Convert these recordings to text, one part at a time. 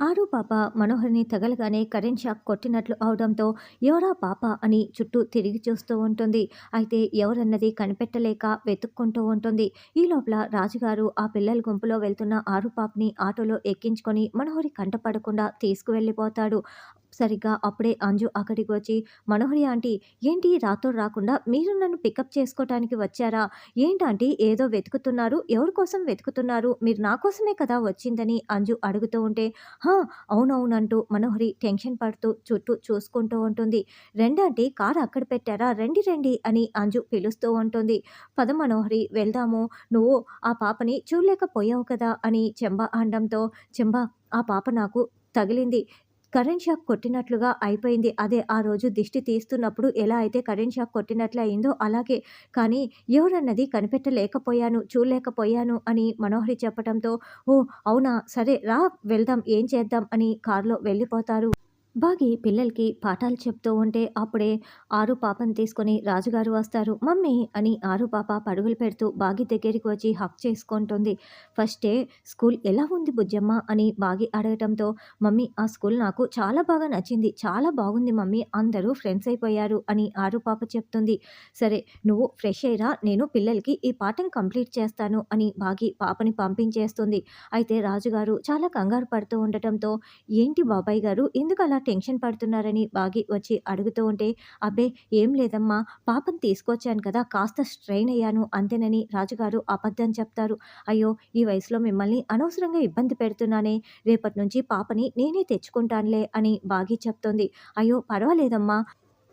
ఆరు పాప మనోహర్ని తగలగానే current shock కొట్టినట్లు అవడంతో ఎవరా పాప అని చుట్టూ తిరిగి చూస్తూ ఉంటుంది. అయితే ఎవరన్నది కనిపెట్టలేక వెతుక్కుంటూ ఉంటుంది. ఈ లోపల రాజుగారు ఆ పిల్లల గుంపులో వెళ్తున్న ఆరు పాపని ఆటోలో ఎక్కించుకొని మనోహరి కంటపడకుండా తీసుకువెళ్ళిపోతాడు. సరిగ్గా అప్పుడే అంజు అక్కడికి వచ్చి మనోహరి ఆంటీ ఏంటి రాతో రాకుండా మీరు నన్ను పికప్ చేసుకోవటానికి వచ్చారా? ఏంటంటే ఏదో వెతుకుతున్నారు ఎవరి కోసం వెతుకుతున్నారు? మీరు నా కోసమే కదా వచ్చిందని అంజు అడుగుతూ ఉంటే హా అవునవునంటూ మనోహరి టెన్షన్ పడుతూ చుట్టూ చూసుకుంటూ ఉంటుంది. రెండంటే కారు అక్కడ పెట్టారా? రండి రండి అని అంజు పిలుస్తూ ఉంటుంది. పద మనోహరి వెళ్దాము. నువ్వు ఆ పాపని చూడలేకపోయావు కదా అని చెంబ అనడంతో చెంబ ఆ పాప నాకు తగిలింది. కరెంట్ షాక్ కొట్టినట్లుగా అయిపోయింది. అదే ఆ రోజు దిష్టి తీస్తున్నప్పుడు ఎలా అయితే కరెంట్ షాక్ కొట్టినట్లు అయిందో అలాగే. కానీ ఎవరన్నది కనిపెట్టలేకపోయాను చూడలేకపోయాను అని మనోహరి చెప్పడంతో ఓ అవునా? సరే రా వెళ్దాం ఏం చేద్దాం? అని కారులో వెళ్ళిపోతారు. బాగి పిల్లలకి పాఠాలు చెప్తూ ఉంటే అప్పుడే ఆరు పాపను తీసుకొని రాజుగారు వస్తారు. మమ్మీ అని ఆరు పాప పడుగులు పెడుతూ బాగి దగ్గరికి వచ్చి హక్ చేసుకుంటుంది. ఫస్టే స్కూల్ ఎలా ఉంది బుజ్జమ్మ? అని బాగి అడగటంతో మమ్మీ ఆ స్కూల్ నాకు చాలా బాగా నచ్చింది. చాలా బాగుంది మమ్మీ. అందరూ ఫ్రెండ్స్ అయిపోయారు అని ఆరు పాప చెప్తుంది. సరే నువ్వు ఫ్రెష్ అయ్యిరా. నేను పిల్లలకి ఈ పాఠం కంప్లీట్ చేస్తాను అని బాగి పాపని పంపించేస్తుంది. అయితే రాజుగారు చాలా కంగారు పడుతూ ఉండటంతో ఏంటి బాబాయ్ గారు? ఎందుకు అలా టెన్షన్ పడుతున్నారని బాగి వచ్చి అడుగుతూ ఉంటే అబ్బే ఏం లేదమ్మా పాపం తీసుకొచ్చాను కదా కాస్త స్ట్రెయిన్ అయ్యాను అంతేనని రాజుగారు అబద్ధం చెప్తారు. అయ్యో ఈ వయసులో మిమ్మల్ని అనవసరంగా ఇబ్బంది పెడుతున్నానే రేపటి నుంచి పాపని నేనే తెచ్చుకుంటానులే అని బాగి చెప్తోంది. అయ్యో పర్వాలేదమ్మా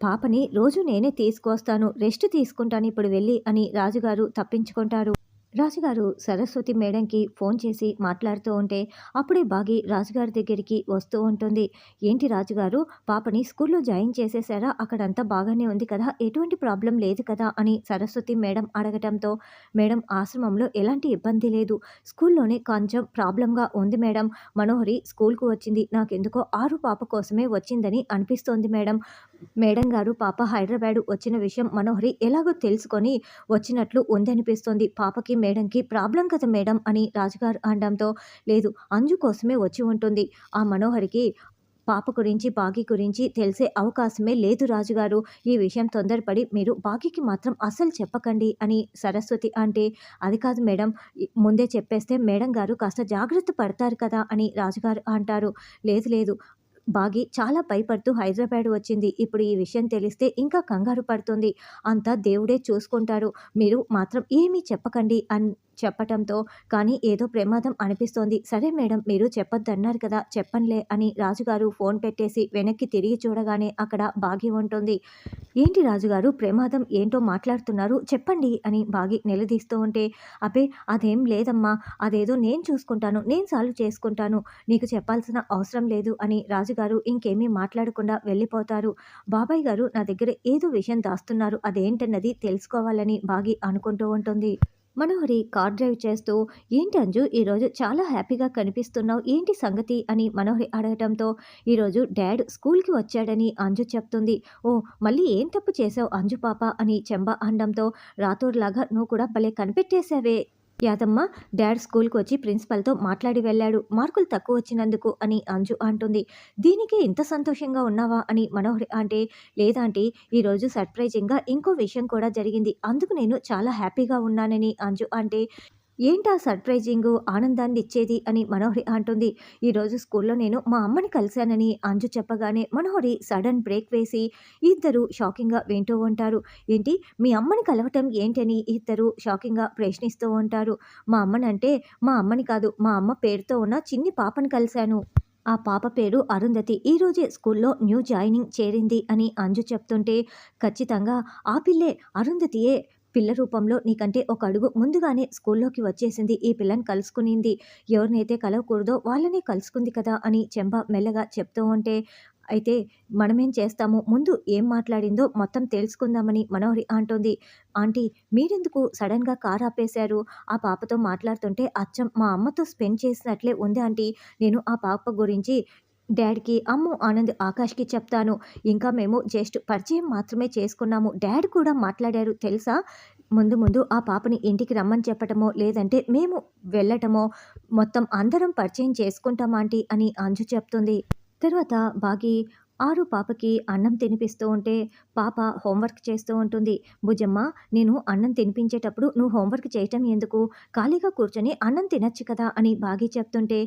పాపని రోజు నేనే తీసుకొస్తాను రెస్ట్ తీసుకుంటాను ఇప్పుడు వెళ్ళి అని రాజుగారు తప్పించుకుంటారు. రాజుగారు సరస్వతి మేడంకి ఫోన్ చేసి మాట్లాడుతూ ఉంటే అప్పుడే బాగి రాజుగారి దగ్గరికి వస్తూ ఉంటుంది. ఏంటి రాజుగారు? పాపని స్కూల్లో జాయిన్ చేసేసారా అక్కడంతా బాగానే ఉంది కదా? ఎటువంటి ప్రాబ్లం లేదు కదా? అని సరస్వతి మేడం అడగటంతో మేడం ఆశ్రమంలో ఎలాంటి ఇబ్బంది లేదు. స్కూల్లోనే కొంచెం ప్రాబ్లంగా ఉంది మేడం. మనోహరి స్కూల్కు వచ్చింది. నాకెందుకో ఆరు పాప కోసమే వచ్చిందని అనిపిస్తోంది మేడం. మేడం గారు పాప హైదరాబాద్ వచ్చిన విషయం మనోహరి ఎలాగో తెలుసుకొని వచ్చినట్లు ఉందనిపిస్తోంది. పాపకి మేడంకి ప్రాబ్లం కదా మేడం అని రాజుగారు అనడంతో లేదు అంజు కోసమే వచ్చి ఉంటుంది. ఆ మనోహరికి పాప గురించి బాకీ గురించి తెలిసే అవకాశమే లేదు రాజుగారు. ఈ విషయం తొందరపడి మీరు బాకీకి మాత్రం అస్సలు చెప్పకండి అని సరస్వతి అంటే అది కాదు మేడం ముందే చెప్పేస్తే మేడం గారు కాస్త జాగ్రత్త పడతారు కదా అని రాజుగారు అంటారు. లేదు లేదు బాగి చాలా భయపడుతూ హైదరాబాద్ వచ్చింది. ఇప్పుడు ఈ విషయం తెలిస్తే ఇంకా కంగారు పడుతుంది. అంతా దేవుడే చూసుకుంటాడు. మీరు మాత్రం ఏమీ చెప్పకండి అని చెప్పటంతో కానీ ఏదో ప్రమాదం అనిపిస్తోంది. సరే మేడం మీరు చెప్పొద్దన్నారు కదా చెప్పంలే అని రాజుగారు ఫోన్ పెట్టేసి వెనక్కి తిరిగి చూడగానే అక్కడ బాగి ఉంటుంది. ఏంటి రాజుగారు ప్రమాదం ఏంటో మాట్లాడుతున్నారు? చెప్పండి అని బాగి నిలదీస్తూ ఉంటే అబ్బే అదేం లేదమ్మా అదేదో నేను చూసుకుంటాను నేను సాల్వ్ చేసుకుంటాను నీకు చెప్పాల్సిన అవసరం లేదు అని రాజుగారు ఇంకేమీ మాట్లాడకుండా వెళ్ళిపోతారు. బాబాయ్ గారు నా దగ్గర ఏదో విషయం దాస్తున్నారు అదేంటన్నది తెలుసుకోవాలని బాగి అనుకుంటూ ఉంటుంది. మనోహరి కార్ డ్రైవ్ చేస్తూ ఏంటి అంజు ఈరోజు చాలా హ్యాపీగా కనిపిస్తున్నావు ఏంటి సంగతి? అని మనోహరి అడగటంతో ఈరోజు డాడ్ స్కూల్కి వచ్చాడని అంజు చెప్తుంది. ఓ మళ్ళీ ఏం తప్పు చేసావు అంజు పాప? అని చెంబ అనడంతో రాతోర్లాగా నువ్వు కూడా భలే కనిపెట్టేశావే. యాదమ్మ డాడ్ స్కూల్కి వచ్చి ప్రిన్సిపల్తో మాట్లాడి వెళ్ళాడు. మార్కులు తక్కువ వచ్చినందుకు అని అంజు అంటుంది. దీనికి ఇంత సంతోషంగా ఉన్నావా అని మనోహరి అంటే లేదంటే ఈరోజు సర్ప్రైజింగ్గా ఇంకో విషయం కూడా జరిగింది. అందుకు నేను చాలా హ్యాపీగా ఉన్నానని అంజు అంటే ఏంటా సర్ప్రైజింగ్? ఆనందాన్ని ఇచ్చేది అని మనోహరి అంటుంది. ఈరోజు స్కూల్లో నేను మా అమ్మని కలిశానని అంజు చెప్పగానే మనోహరి సడన్ బ్రేక్ వేసి ఇద్దరు షాకింగ్గా వింటూ ఉంటారు. ఏంటి? మీ అమ్మని కలవటం ఏంటని ఇద్దరు షాకింగ్గా ప్రశ్నిస్తూ ఉంటారు. మా అమ్మనంటే మా అమ్మని కాదు మా అమ్మ పేరుతో ఉన్న చిన్ని పాపని కలిశాను. ఆ పాప పేరు అరుంధతి. ఈరోజే స్కూల్లో న్యూ జాయినింగ్ చేరింది అని అంజు చెప్తుంటే ఖచ్చితంగా ఆ పిల్లే అరుంధతియే. పిల్ల రూపంలో నీకంటే ఒక అడుగు ముందుగానే స్కూల్లోకి వచ్చేసింది. ఈ పిల్లని కలుసుకునింది. ఎవరినైతే కలవకూడదో వాళ్ళని కలుసుకుంది కదా అని చెంబ మెల్లగా చెప్తూ ఉంటే అయితే మనమేం చేస్తాము? ముందు ఏం మాట్లాడిందో మొత్తం తెలుసుకుందామని మనోహరి అంటుంది. ఆంటీ మీరెందుకు సడన్గా కార్ ఆపేశారు? ఆ పాపతో మాట్లాడుతుంటే అచ్చం మా అమ్మతో స్పెండ్ చేసినట్లే ఉంది ఆంటీ. నేను ఆ పాప గురించి డాడ్కి అమ్ము ఆనంద్ ఆకాష్కి చెప్తాను. ఇంకా మేము జస్ట్ పరిచయం మాత్రమే చేసుకున్నాము. డాడ్ కూడా మాట్లాడారు తెలుసా? ముందు ముందు ఆ పాపని ఇంటికి రమ్మని చెప్పటమో లేదంటే మేము వెళ్ళటమో మొత్తం అందరం పరిచయం చేసుకుంటామాంటి అని అంజు చెప్తుంది. తర్వాత బాగి ఆరు పాపకి అన్నం తినిపిస్తూ ఉంటే పాప హోంవర్క్ చేస్తూ ఉంటుంది. భుజమ్మ నేను అన్నం తినిపించేటప్పుడు నువ్వు హోంవర్క్ చేయటం ఎందుకు? ఖాళీగా కూర్చొని అన్నం తినచ్చు కదా అని బాగి చెప్తుంటే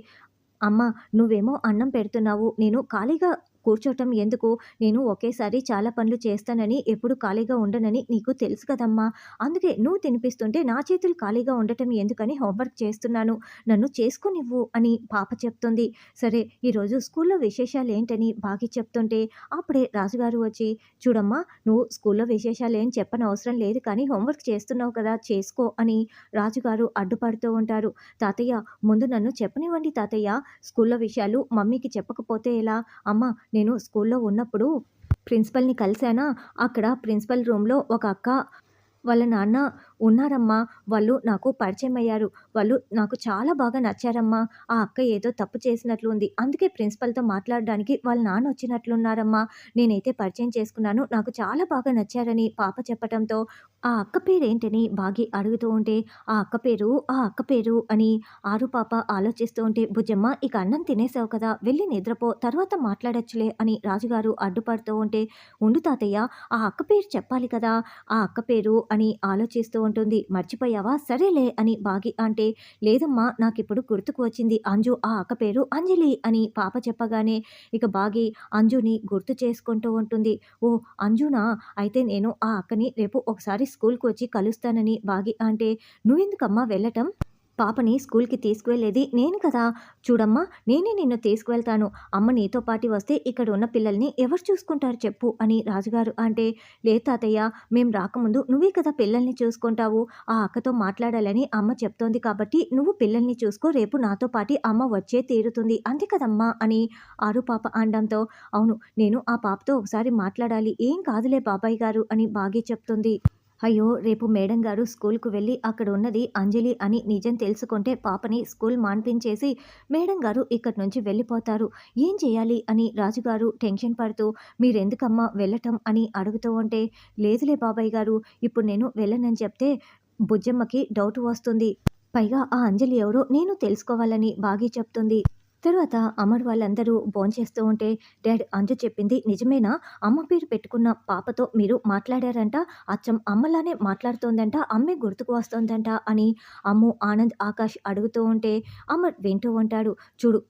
అమ్మ నువ్వేమో అన్నం పెడుతున్నావు. నేను ఖాళీగా కూర్చోటం ఎందుకు? నేను ఒకేసారి చాలా పనులు చేస్తానని ఎప్పుడు ఖాళీగా ఉండనని నీకు తెలుసు కదమ్మా. అందుకే నువ్వు తినిపిస్తుంటే నా చేతులు ఖాళీగా ఉండటం ఎందుకని హోంవర్క్ చేస్తున్నాను. నన్ను చేసుకునివ్వు అని పాప చెప్తుంది. సరే ఈరోజు స్కూల్లో విశేషాలు ఏంటని బాగి చెప్తుంటే అప్పుడే రాజుగారు వచ్చి చూడమ్మా నువ్వు స్కూల్లో విశేషాలు ఏం చెప్పని అవసరం లేదు కానీ హోంవర్క్ చేస్తున్నావు కదా చేసుకో అని రాజుగారు అడ్డుపడుతూ ఉంటారు. తాతయ్య ముందు నన్ను చెప్పనివ్వండి తాతయ్య. స్కూల్లో విషయాలు మమ్మీకి చెప్పకపోతే ఎలా? అమ్మ నేను స్కూల్లో ఉన్నప్పుడు ప్రిన్సిపల్ని కలిశానా? అక్కడ ప్రిన్సిపల్ రూమ్లో ఒక అక్క వాళ్ళ నాన్న ఉన్నారమ్మా వాళ్ళు నాకు పరిచయం అయ్యారు వాళ్ళు నాకు చాలా బాగా నచ్చారమ్మా. ఆ అక్క ఏదో తప్పు చేసినట్లు ఉంది. అందుకే ప్రిన్సిపల్తో మాట్లాడడానికి వాళ్ళ నాన్న వచ్చినట్లున్నారమ్మా. నేనైతే పరిచయం చేసుకున్నాను. నాకు చాలా బాగా నచ్చారని పాప చెప్పడంతో ఆ అక్క పేరేంటని బాగి అడుగుతూ ఉంటే ఆ అక్క పేరు ఆ అక్క పేరు అని ఆరు పాప ఆలోచిస్తూ ఉంటే భుజమ్మ ఇక అన్నం తినేసావు కదా వెళ్ళి నిద్రపో తర్వాత మాట్లాడచ్చులే అని రాజుగారు అడ్డుపడుతూ ఉంటే ఉండు తాతయ్య ఆ అక్క పేరు చెప్పాలి కదా ఆ అక్క పేరు అని ఆలోచిస్తూ ఉంటుంది. మర్చిపోయావా? సరేలే అని బాగి అంటే లేదమ్మా నాకిప్పుడు గుర్తుకు వచ్చింది. అంజు ఆ అక్క పేరు అంజలి అని పాప చెప్పగానే ఇక బాగి అంజుని గుర్తు చేసుకుంటూ ఉంటుంది. ఓ అంజునా? అయితే నేను ఆ అక్కని రేపు ఒకసారి స్కూల్కి వచ్చి కలుస్తానని బాగి అంటే నువ్వెందుకమ్మా వెళ్ళటం? పాపని స్కూల్కి తీసుకువెళ్ళేది నేను కదా. చూడమ్మా నేనే నిన్ను తీసుకువెళ్తాను. అమ్మ నీతో పాటు వస్తే ఇక్కడ ఉన్న పిల్లల్ని ఎవరు చూసుకుంటారు చెప్పు అని రాజుగారు అంటే లే తాతయ్య మేం రాకముందు నువ్వే కదా పిల్లల్ని చూసుకుంటావు. ఆ అక్కతో మాట్లాడాలని అమ్మ చెప్తోంది కాబట్టి నువ్వు పిల్లల్ని చూసుకో రేపు నాతో పాటు అమ్మ వచ్చే తీరుతుంది. అంతే కదమ్మా అని ఆరు పాప అనడంతో అవును నేను ఆ పాపతో ఒకసారి మాట్లాడాలి. ఏం కాదులే బాబాయ్ గారు అని బాగి చెప్తుంది. అయ్యో రేపు మేడం గారు స్కూల్కు వెళ్ళి అక్కడ ఉన్నది అంజలి అని నిజం తెలుసుకుంటే పాపని స్కూల్ మాన్పించేసి మేడం గారు ఇక్కడి నుంచి వెళ్ళిపోతారు. ఏం చేయాలి అని రాజుగారు టెన్షన్ పడుతూ మీరెందుకమ్మా వెళ్ళటం అని అడుగుతూ ఉంటే లేదులే బాబాయ్ గారు ఇప్పుడు నేను వెళ్ళనని చెప్తే బుజ్జమ్మకి డౌట్ వస్తుంది. పైగా ఆ అంజలి ఎవరో నేను తెలుసుకోవాలని బాగి చెప్తుంది. తర్వాత అమర్ వాళ్ళందరూ భోంచేస్తూ ఉంటే డాడ్ అంజు చెప్పింది నిజమేనా? అమ్మ పేరు పెట్టుకున్న పాపతో మీరు మాట్లాడారంట? అచ్చం అమ్మలానే మాట్లాడుతోందంట అమ్మే గుర్తుకు వస్తోందంట అని అమ్ము ఆనంద్ ఆకాష్ అడుగుతూ ఉంటే అమర్ వింటూ ఉంటాడు. చూడు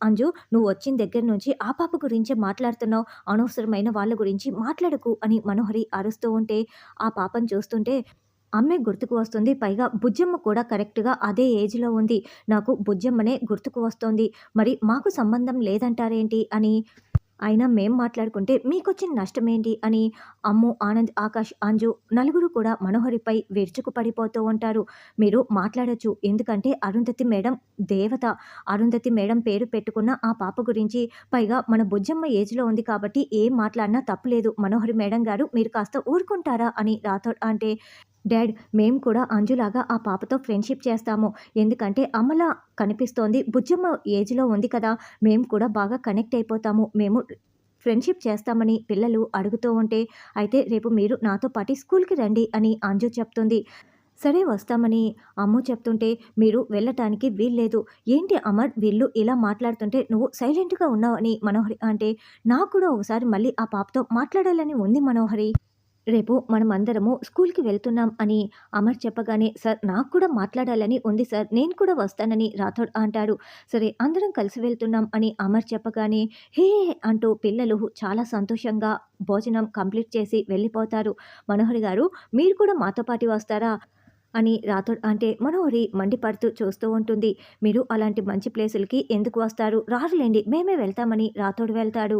అంజు నువ్వు వచ్చిన దగ్గర నుంచి ఆ పాప గురించే మాట్లాడుతున్నావు. అనవసరమైన వాళ్ళ గురించి మాట్లాడకు అని మనోహరి అరుస్తూ ఉంటే ఆ పాపను చూస్తుంటే అమ్మే గుర్తుకు వస్తుంది. పైగా బుజ్జమ్మ కూడా కరెక్ట్గా అదే ఏజ్లో ఉంది. నాకు బుజ్జమ్మనే గుర్తుకు వస్తోంది. మరి మాకు సంబంధం లేదంటారేంటి అని? అయినా మేం మాట్లాడుకుంటే మీకొచ్చిన నష్టమేంటి అని? అమ్ము ఆనంద్ ఆకాష్ అంజు నలుగురు కూడా మనోహరిపై విరుచుకు పడిపోతూ ఉంటారు. మీరు మాట్లాడచ్చు. ఎందుకంటే అరుంధతి మేడం దేవత. అరుంధతి మేడం పేరు పెట్టుకున్న ఆ పాప గురించి. పైగా మన బుజ్జమ్మ ఏజ్లో ఉంది కాబట్టి ఏం మాట్లాడినా తప్పులేదు. మనోహరి మేడం గారు మీరు కాస్త ఊరుకుంటారా అని రాథోడ్ అంటే డాడ్ మేము కూడా అంజులాగా ఆ పాపతో ఫ్రెండ్షిప్ చేస్తాము. ఎందుకంటే అమలా కనిపిస్తోంది. బుజ్జమ్మ ఏజ్లో ఉంది కదా మేము కూడా బాగా కనెక్ట్ అయిపోతాము. మేము ఫ్రెండ్షిప్ చేస్తామని పిల్లలు అడుగుతూ ఉంటే అయితే రేపు మీరు నాతో పాటు స్కూల్కి రండి అని అంజు చెప్తుంది. సరే వస్తామని అమ్ము చెప్తుంటే మీరు వెళ్ళటానికి వీల్లేదు. ఏంటి అమర్ వీళ్ళు ఇలా మాట్లాడుతుంటే నువ్వు సైలెంట్గా ఉన్నావు అని మనోహరి అంటే నాకు కూడా ఒకసారి మళ్ళీ ఆ పాపతో మాట్లాడాలని ఉంది మనోహరి. రేపు మనం అందరము స్కూల్కి వెళ్తున్నాం అని అమర్ చెప్పగానే సార్ నాకు కూడా మాట్లాడాలని ఉంది సార్. నేను కూడా వస్తానని రాథోడ్ అంటాడు. సరే అందరం కలిసి వెళ్తున్నాం అని అమర్ చెప్పగానే హే అంటూ పిల్లలు చాలా సంతోషంగా భోజనం కంప్లీట్ చేసి వెళ్ళిపోతారు. మనోహరి గారు మీరు కూడా మాతో పాటు వస్తారా? అని రాథోడ్ అంటే మనోహరి మండిపడుతూ చూస్తూ ఉంటుంది. మీరు అలాంటి మంచి ప్లేసులకి ఎందుకు వస్తారు? రారులేండి మేమే వెళ్తామని రాథోడ్ వెళ్తాడు.